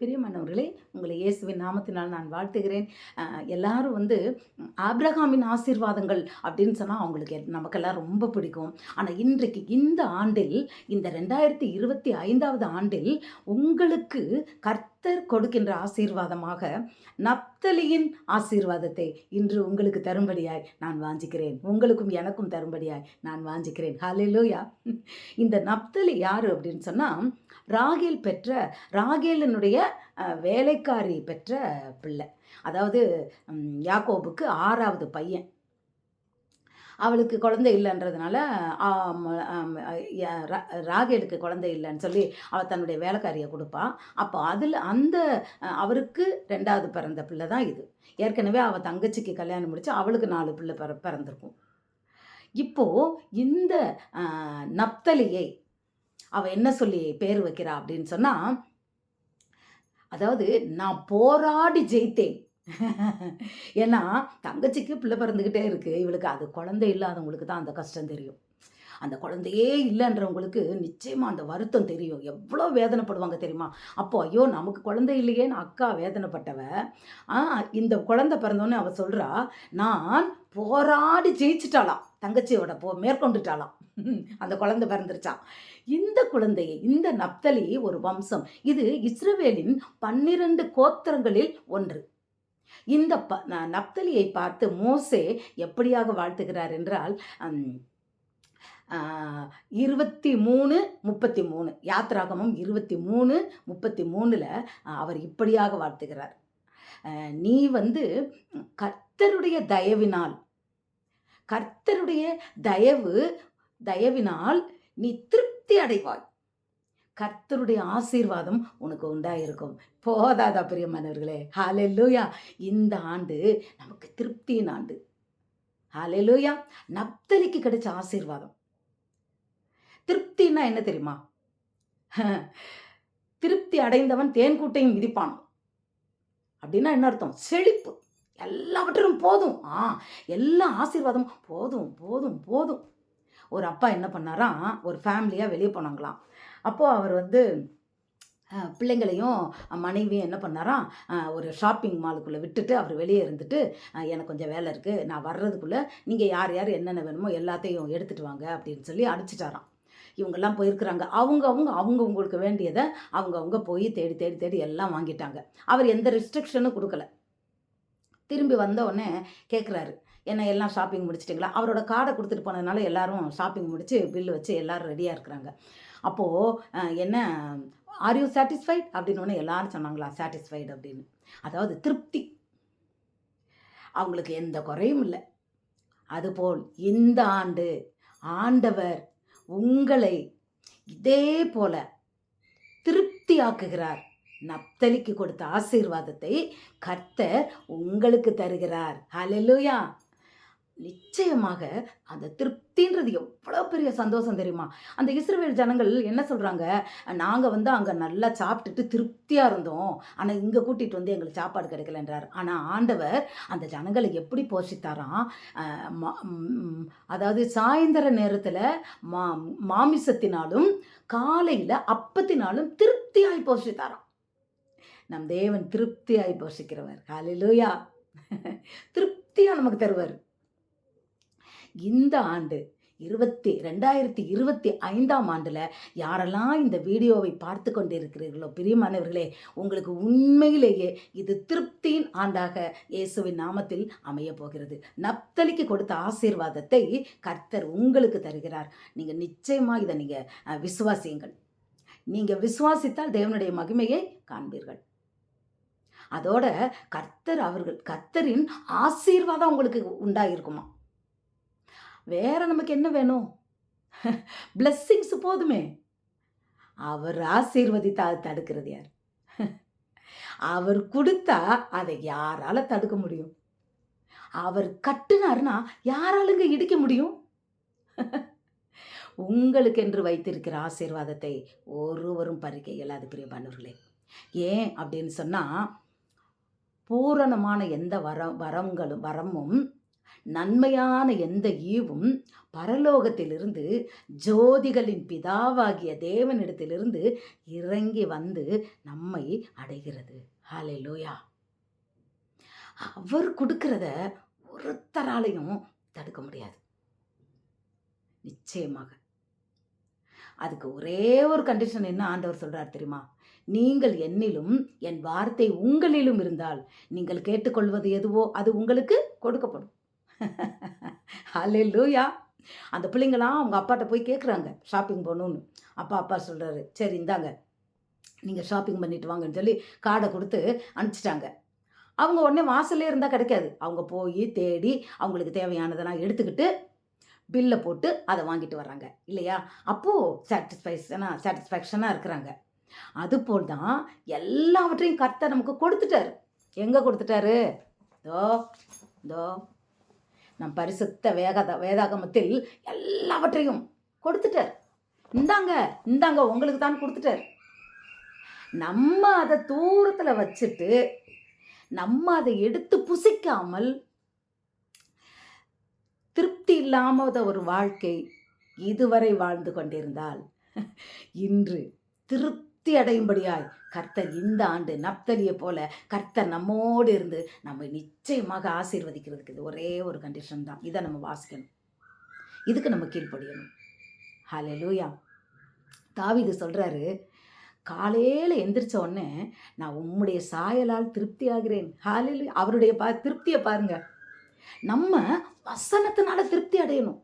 பிரியமானவர்களே உங்களை இயேசுவின் நாமத்தினால் நான் வாழ்த்துகிறேன். எல்லாரும் வந்து ஆப்ரஹாமின் ஆசீர்வாதங்கள் அப்படின்னு சொன்னால் அவங்களுக்கு நமக்கெல்லாம் ரொம்ப பிடிக்கும். ஆனால் இன்றைக்கு இந்த ஆண்டில் இந்த ரெண்டாயிரத்தி இருபத்தி ஐந்தாவது ஆண்டில் உங்களுக்கு கர்த்தர் கொடுக்கின்ற ஆசீர்வாதமாக நப்தலியின் ஆசீர்வாதத்தை இன்று உங்களுக்கு தரும்படியாய் நான் வாஞ்சிக்கிறேன். உங்களுக்கும் எனக்கும் தரும்படியாய் நான் வாஞ்சிக்கிறேன். ஹalleluya. இந்த நப்தலி யார் அப்படின்னு சொன்னால் ராகேல் பெற்ற ராகேலினுடைய வேலைக்காரி பெற்ற பிள்ளை. அதாவது யாக்கோபுக்கு ஆறாவது பையன். அவளுக்கு குழந்தை இல்லைன்றதுனால ரா- ராகேலுக்கு குழந்தை இல்லைன்னு சொல்லி அவள் தன்னுடைய வேலைக்காரியை கொடுப்பா. அப்போ அதில் அந்த அவருக்கு ரெண்டாவது பிறந்த பிள்ளை தான் இது. ஏற்கனவே அவள் தங்கச்சிக்கு கல்யாணம் முடிச்சு அவளுக்கு நாலு பிள்ளை பிற பிறந்திருக்கும். இப்போது இந்த நப்தலியை அவள் என்ன சொல்லி பேர் வைக்கிறா அப்படின்னு சொன்னால் அதாவது நான் போராடி ஜெயித்தேன். ஏன்னா தங்கச்சிக்கு பிள்ளை பிறந்துக்கிட்டே இருக்குது இவளுக்கு அது குழந்தை இல்லாதவங்களுக்கு தான் அந்த கஷ்டம் தெரியும். அந்த குழந்தையே இல்லைன்றவங்களுக்கு நிச்சயமாக அந்த வருத்தம் தெரியும். எவ்வளோ வேதனைப்படுவாங்க தெரியுமா? அப்போ ஐயோ நமக்கு குழந்தை இல்லையேன்னு அக்கா வேதனைப்பட்டவ. ஆ, இந்த குழந்தை பிறந்தோன்னே அவள் சொல்கிறா நான் போராடி ஜெயிச்சிட்டாளாம். தங்கச்சியோட போ மேற்கொண்டுட்டாளாம். அந்த குழந்தை பிறந்துருச்சான் இந்த குழந்தையை இந்த நப்தலி ஒரு வம்சம் இது இஸ்ரவேலின் பன்னிரண்டு கோத்திரங்களில் ஒன்று. இந்த ப நப்தலியை பார்த்து மோசே எப்படியாக வாழ்த்துகிறார் என்றால் இருபத்தி மூணு முப்பத்தி மூணு யாத்ராகமம் இருபத்தி மூணு முப்பத்தி மூணில் அவர் இப்படியாக வாழ்த்துகிறார். நீ வந்து கர்த்தருடைய தயவினால் கர்த்தருடைய தயவு தயவினால் நீ திருப்தி அடைவாய். கர்த்தருடைய ஆசீர்வாதம் உனக்கு உண்டாயிருக்கும். போதாதா பிரியமானவர்களே ஹாலெல்லூயா இந்த ஆண்டு நமக்கு திருப்தியின் ஆண்டு. ஹாலெல்லூயா நப்தலிக்கு கிடைச்ச ஆசீர்வாதம். திருப்தின்னா என்ன தெரியுமா? திருப்தி அடைந்தவன் தேன்கூட்டையும் மிதிப்பான்? அப்படின்னா என்ன அர்த்தம்? செழிப்பு. எல்லாவற்றிலும் போதும். ஆ எல்லா ஆசீர்வாதமும் போதும் போதும் போதும். ஒரு அப்பா என்ன பண்ணாராம் ஒரு ஃபேமிலியாக வெளியே போனாங்களாம். அப்போது அவர் வந்து பிள்ளைங்களையும் மனைவியும் என்ன பண்ணாராம் ஒரு ஷாப்பிங் மாலுக்குள்ளே விட்டுட்டு அவர் வெளியே இருந்துட்டு எனக்கு கொஞ்சம் வேலை இருக்குது நான் வர்றதுக்குள்ளே நீங்கள் யார் யார் என்னென்ன வேணுமோ எல்லாத்தையும் எடுத்துகிட்டு வாங்க அப்படின்னு சொல்லி அடிச்சிட்டாராம் இவங்கெல்லாம் போயிருக்கிறாங்க. அவங்க அவங்க அவங்க உங்களுக்கு வேண்டியதை அவங்க அவங்க போய் தேடி தேடி தேடி எல்லாம் வாங்கிட்டாங்க. அவர் எந்த ரெஸ்ட்ரிக்ஷனும் கொடுக்கல. திரும்பி வந்த உடனே கேட்குறாரு என்ன எல்லாம் ஷாப்பிங் முடிச்சிட்டிங்களா? அவரோட கார்டை கொடுத்துட்டு போனதுனால எல்லாரும் ஷாப்பிங் முடித்து பில்லு வச்சு எல்லோரும் ரெடியாக இருக்கிறாங்க. அப்போது என்ன ஆர் யூ சாட்டிஸ்ஃபைட் அப்படின்னு ஒன்று எல்லாரும் சொன்னாங்களா சாட்டிஸ்ஃபைடு அப்படின்னு. அதாவது திருப்தி. அவங்களுக்கு எந்த குறையும் இல்லை. அதுபோல் இந்த ஆண்டு ஆண்டவர் உங்களை இதே போல திருப்தியாக்குகிறார். நப்தலிக்கு கொடுத்த ஆசீர்வாதத்தை கர்த்தர் உங்களுக்கு தருகிறார். ஹலெலுயா நிச்சயமாக அந்த திருப்தின்றது எவ்வளோ பெரிய சந்தோஷம் தெரியுமா? அந்த இஸ்ரவேல் ஜனங்கள் என்ன சொல்கிறாங்க நாங்கள் வந்து அங்கே நல்லா சாப்பிட்டுட்டு திருப்தியாக இருந்தோம். ஆனால் இங்கே கூட்டிகிட்டு வந்து எங்களுக்கு சாப்பாடு கிடைக்கலன்றார். ஆனால் ஆண்டவர் அந்த ஜனங்களை எப்படி போஷித்தாராம்? அதாவது சாயந்தர நேரத்தில் மா மாமிசத்தினாலும் காலையில் அப்பத்தினாலும் திருப்தியாய் போஷித்தாராம். நம் தேவன் திருப்தியாய் போஷிக்கிறவர். ஹalleluya. திருப்தியாக நமக்கு தருவார். இந்த ஆண்டு இருபத்தி ரெண்டாயிரத்தி இருபத்தி ஐந்தாம் ஆண்டில் யாரெல்லாம் இந்த வீடியோவை பார்த்து கொண்டிருக்கிறீர்களோ பிரியமானவர்களே உங்களுக்கு உண்மையிலேயே இது திருப்தியின் ஆண்டாக இயேசுவின் நாமத்தில் அமைய போகிறது. நப்தலிக்கு கொடுத்த ஆசீர்வாதத்தை கர்த்தர் உங்களுக்கு தருகிறார். நீங்கள் நிச்சயமாக இதை நீங்கள் விசுவாசியுங்கள். நீங்கள் விசுவாசித்தால் தேவனுடைய மகிமையை காண்பீர்கள். அதோட கர்த்தர் அவர்கள் கர்த்தரின் ஆசீர்வாதம் உங்களுக்கு உண்டாயிருக்குமா? வேற நமக்கு என்ன வேணும்? பிளஸ்ஸிங்ஸ் போதுமே. அவர் ஆசீர்வதித்தா அது தடுக்கிறது யார்? அவர் கொடுத்தா அதை யாரால தடுக்க முடியும்? அவர் கட்டுனாருன்னா யாராலுங்க இடிக்க முடியும்? உங்களுக்கு என்று வைத்திருக்கிற ஆசீர்வாதத்தை ஒருவரும் பறிக்க இயலாது பிரியமானவர்களே. ஏன் அப்படின்னு சொன்னால் பூரணமான எந்த வர வரங்களும் வரமும் நன்மையான எந்த ஈவும் பரலோகத்திலிருந்து ஜோதிகளின் பிதாவாகிய தேவனிடத்திலிருந்து இறங்கி வந்து நம்மை அடைகிறது. ஹாலே லோயா அவர் கொடுக்கிறத ஒருத்தராலையும் தடுக்க முடியாது. நிச்சயமாக. அதுக்கு ஒரே ஒரு கண்டிஷன் என்ன ஆண்டவர் சொல்றார் தெரியுமா? நீங்கள் என்னிலும் என் வார்த்தை உங்களிலும் இருந்தால் நீங்கள் கேட்டுக்கொள்வது எதுவோ அது உங்களுக்கு கொடுக்கப்படும். ஹalleluya. அந்த பிள்ளைங்களாம் அவங்க அப்பாட்ட போய் கேட்குறாங்க ஷாப்பிங் போகணுன்னு அப்பா அப்பா சொல்கிறாரு சரி இந்தாங்க நீங்கள் ஷாப்பிங் பண்ணிட்டு வாங்கன்னு சொல்லி கார்டை கொடுத்து அனுப்பிச்சிட்டாங்க. அவங்க உடனே வாசல்லே இருந்தால் கிடைக்காது. அவங்க போய் தேடி அவங்களுக்கு தேவையானதெல்லாம் எடுத்துக்கிட்டு பில்லை போட்டு அதை வாங்கிட்டு வர்றாங்க இல்லையா? அப்போது சாட்டிஸ்ஃபைஷனாக சாட்டிஸ்ஃபேக்ஷனாக இருக்கிறாங்க. அதுபோல் தான் எல்லாவற்றையும் கர்த்தர் நமக்கு கொடுத்துட்டாரு. எங்கே கொடுத்துட்டாரு? தோ தோ நம் பரிசுத்த வேகத வேதாகமத்தில் எல்லாவற்றையும் கொடுத்துட்டார். இந்தாங்க இந்தாங்க உங்களுக்கு தான் கொடுத்துட்டார். நம்ம அதை தூரத்தில் வச்சுட்டு நம்ம அதை எடுத்து புசிக்காமல் திருப்தி இல்லாமத ஒரு வாழ்க்கை இதுவரை வாழ்ந்து கொண்டிருந்தால் இன்று திருப்தி திருப்தி அடையும்படியாய் கர்த்தர் இந்த ஆண்டு நப்தலியை போல கர்த்தர் நம்மோடு இருந்து நம்ம நிச்சயமாக ஆசீர்வதிக்கிறதுக்கு இது ஒரே ஒரு கண்டிஷன் தான். இதை நம்ம வாசிக்கணும். இதுக்கு நம்ம கீழ்ப்படியணும். ஹலே லூயா தாவிது சொல்கிறாரு காலையில் எந்திரிச்ச உடனே நான் உம்முடைய சாயலால் திருப்தி ஆகிறேன் ஹalleluya அவருடைய பா திருப்தியை பாருங்க. நம்ம வசனத்தினால திருப்தி அடையணும்.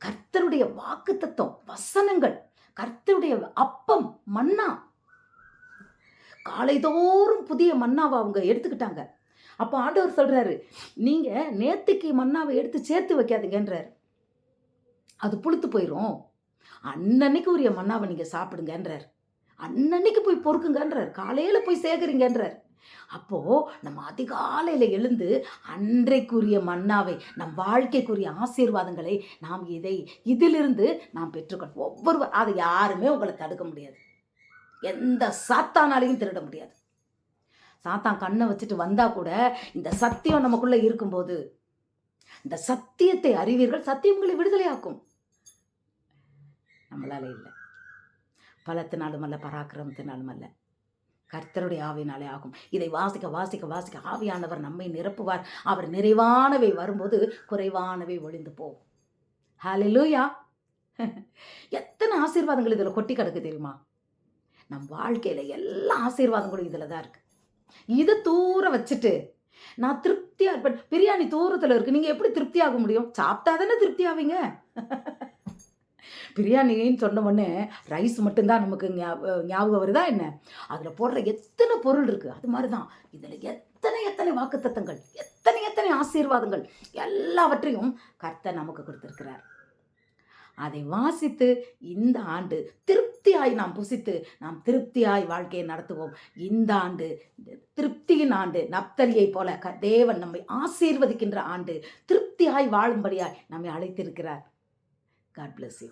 கர்த்தருடைய வாக்கு தத்துவம் வசனங்கள் கர்த்தருடைய அப்பம் மன்னா. காலைதோறும் புதிய மன்னாவை அவங்க எடுத்துக்கிட்டாங்க. அப்போ ஆண்டவர் சொல்றாரு நீங்க நேத்துக்கு மன்னாவை எடுத்து சேர்த்து வைக்காதீங்கன்றார். அது புளுத்து போயிடும் அன்னன்னைக்கு உரிய மன்னாவை நீங்க சாப்பிடுங்கன்றார். அன்னன்னைக்கு போய் பொறுக்குங்கன்றார். காலையில போய் சேகரிங்கன்றார். அப்போது நம்ம அதிகாலையில் எழுந்து அன்றைக்குரிய மன்னாவை நம் வாழ்க்கைக்குரிய ஆசீர்வாதங்களை நாம் இதை இதிலிருந்து நாம் பெற்றுக்கொள் ஒவ்வொரு அதை யாருமே உங்களை தடுக்க முடியாது. எந்த சாத்தானாலையும் திருட முடியாது. சாத்தான் கண்ணை வச்சுட்டு வந்தால் கூட இந்த சத்தியம் நமக்குள்ளே இருக்கும்போது இந்த சத்தியத்தை அறிவீர்கள் சத்தியம் உங்களை விடுதலையாக்கும். நம்மளால இல்லை. பலத்தினாலும் அல்ல பராக்கிரமத்தினாலும் அல்ல. கர்த்தருடைய ஆவினாலே ஆகும். இதை வாசிக்க வாசிக்க வாசிக்க ஆவியானவர் நம்மை நிரப்புவார். அவர் நிறைவானவை வரும்போது குறைவானவை ஒளிந்து போகும். ஹalleluya எத்தனை ஆசீர்வாதங்கள் இதில் கொட்டி கிடக்கு தெரியுமா? நம் வாழ்க்கையில் எல்லா ஆசீர்வாதங்களும் இதில் தான் இருக்கு. இதை தூர வச்சுட்டு நான் திருப்தியாக இருப்பேன். பிரியாணி தூரத்தில் இருக்குது நீங்கள் எப்படி திருப்தி ஆக முடியும்? சாப்பிட்டா தானே திருப்தி ஆவீங்க பிரியாணின்னு சொன்ன உடனே ரைஸ் மட்டும்தான் நமக்கு ஞாபகம் வருதா என்ன? அதில் போடுற எத்தனை பொருள் இருக்குது அது மாதிரி தான் இதில் எத்தனை எத்தனை வாக்குத்தத்தங்கள்? எத்தனை எத்தனை ஆசீர்வாதங்கள்? எல்லாவற்றையும் கர்த்தர் நமக்கு கொடுத்துருக்கிறார். அதை வாசித்து இந்த ஆண்டு திருப்தியாய் நாம் புசித்து நாம் திருப்தியாய் வாழ்க்கையை நடத்துவோம். இந்த ஆண்டு திருப்தியின் ஆண்டு நப்தலியை போல க- தேவன் நம்மை ஆசீர்வதிக்கின்ற ஆண்டு திருப்தியாய் வாழும்படியாய் நம்மை அழைத்திருக்கிறார். God bless you